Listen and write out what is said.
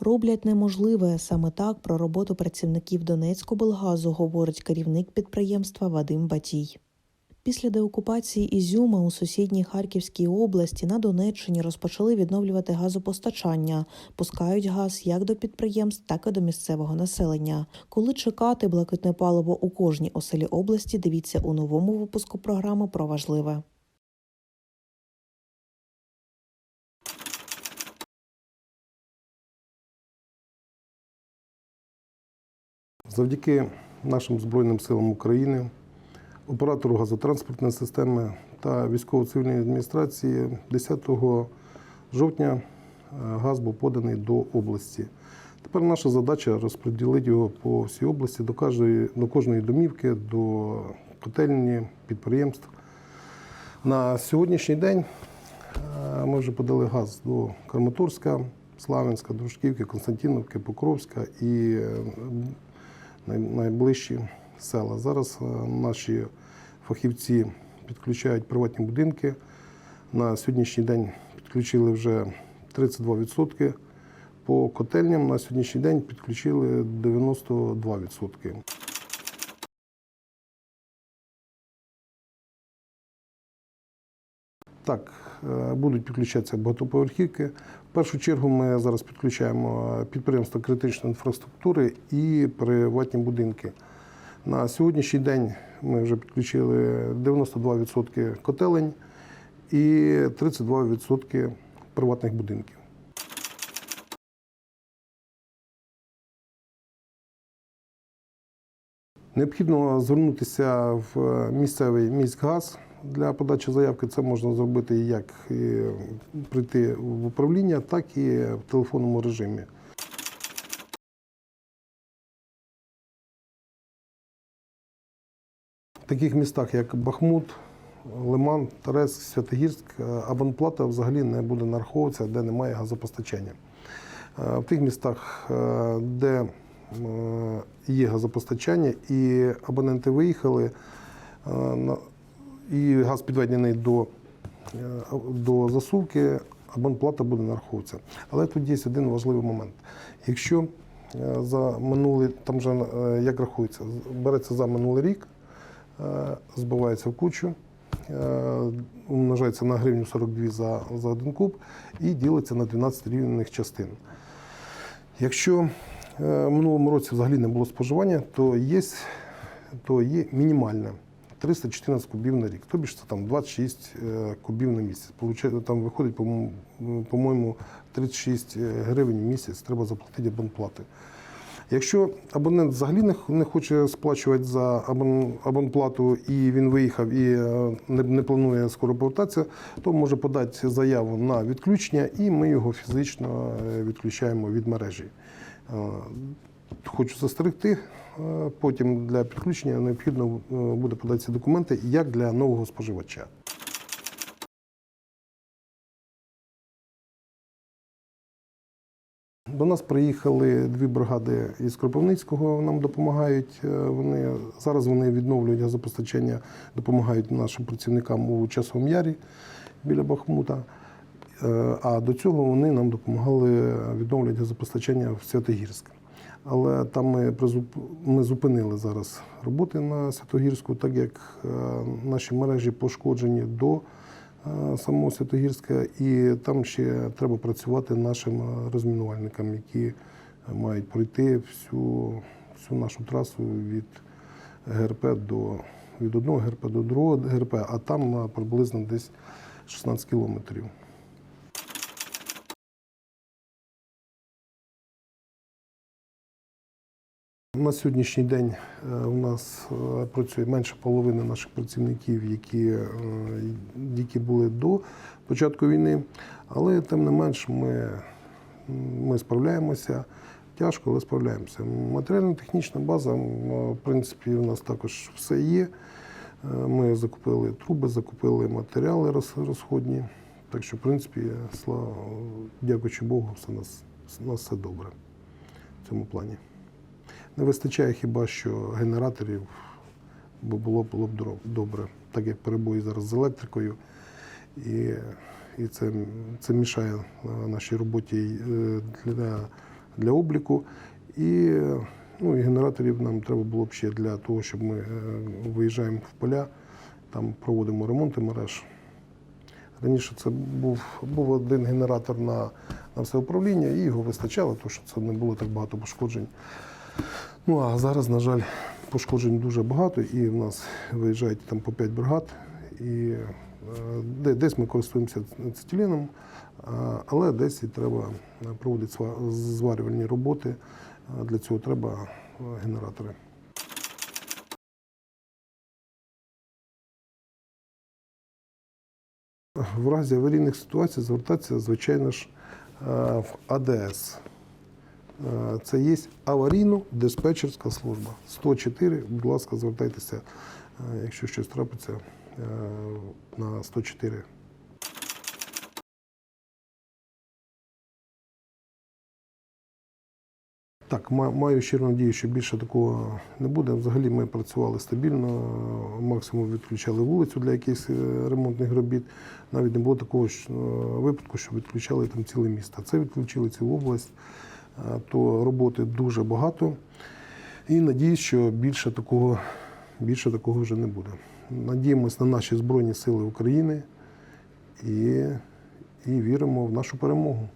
роблять неможливе. Саме так про роботу працівників Донецькобелгазу говорить керівник підприємства Вадим Батій. Після деокупації Ізюма у сусідній Харківській області на Донеччині розпочали відновлювати газопостачання, пускають газ як до підприємств, так і до місцевого населення. Коли чекати блакитне паливо у кожній оселі області, дивіться у новому випуску програми про важливе. Завдяки нашим Збройним силам України, оператору газотранспортної системи та військово-цивільній адміністрації 10 жовтня е, газ був поданий до області. Тепер наша задача розподілити його по всій області до кожної, до кожної домівки, до котельні, підприємств. На сьогоднішній день е, ми вже подали газ до Краматорська, Славянська, Дружківки, Константиновки, Покровська і е, найближчі села. Зараз е, наші фахівці підключають приватні будинки. На сьогоднішній день підключили вже 32%. По котельням на сьогоднішній день підключили 92%. Так, будуть підключатися багатоповерхівки. В першу чергу ми зараз підключаємо підприємства критичної інфраструктури і приватні будинки. На сьогоднішній день ми вже підключили 92% котелень і 32% приватних будинків. Необхідно звернутися в місцевий міськгаз для подачі заявки. Це можна зробити як прийти в управління, так і в телефонному режимі. В таких містах, як Бахмут, Лиман, Торецьк, Святогірськ, е, абонплата взагалі не буде нараховуватися, де немає газопостачання. Е, В тих містах, е, де є газопостачання, і абоненти виїхали, і газ підведений до, е, до засувки, абонплата буде нараховуватися. Але тут є один важливий момент. Якщо е, за минулий, там вже е, як рахується, береться за минулий рік, збивається в кучу, умножається на гривню 42 за, за один куб і ділиться на 12 рівних частин. Якщо в минулому році взагалі не було споживання, то є, то є мінімальне 314 кубів на рік. Тобі ж це там 26 е, кубів на місяць. Там виходить, по-моєму, по-моєму, 36 гривень в місяць треба заплатити абонплати. Якщо абонент взагалі не хоче сплачувати за абонплату і він виїхав і е, не, планує скоро повертатися, то може подати заяву на відключення, і ми його фізично е, відключаємо від мережі. Хочу застерегти, е, потім для підключення необхідно е, буде подати ці документи як для нового споживача. До нас приїхали дві бригади із Кропивницького, нам допомагають. Е, Вони зараз вони відновлюють газопостачання, допомагають нашим працівникам у часовому ярі біля Бахмута. А до цього вони нам допомагали відновлювати газопостачання в Святогірськ. Але там ми, ми зупинили зараз роботи на Святогірську, так як е, наші мережі пошкоджені до е, самого Святогірська, і там ще треба працювати нашим е, розмінувальникам, які мають пройти всю, всю нашу трасу від ГРП до від одного ГРП до другого ГРП, а там приблизно десь 16 кілометрів. На сьогоднішній день е, у нас е, працює менше половини наших працівників, які, е, які були до початку війни, але тим не менш ми, ми справляємося. Тяжко, але справляємося. Матеріально-технічна база, в принципі, у нас також все є. Ми закупили труби, закупили матеріали розходні. Так що, в принципі, слава, дякуючи Богу, все у нас, у нас все добре в цьому плані. Не вистачає хіба що генераторів, бо було, було б добре, так як перебої зараз з електрикою. І, і це, це мішає е, нашій роботі е, для для обліку. І, ну, і генераторів нам треба було б ще для того, щоб ми е, виїжджаємо в поля, там проводимо ремонти мереж. Раніше це був, був один генератор на, на все управління, і його вистачало, тому що це не було так багато пошкоджень. Ну а зараз, на жаль, пошкоджень дуже багато, і в нас виїжджають там по 5 бригад. І е, десь ми користуємося цитиліном, а, але десь і треба е, проводити зварювальні роботи. Для цього треба е, генератори. В разі аварійних ситуацій звертатися, звичайно ж, е, в АДС. Е, Це є аварійно-диспетчерська служба. 104, будь ласка, звертайтеся, е, якщо щось трапиться е, на 104. Так, маю щиру надію, що більше такого не буде. Взагалі ми працювали стабільно, максимум відключали вулицю для якихось ремонтних робіт. Навіть не було такого випадку, що відключали там ціле місто. Це відключили цілу область, то роботи дуже багато. І надіюсь, що більше такого, більше такого вже не буде. Надіємось на наші Збройні Сили України і, і віримо в нашу перемогу.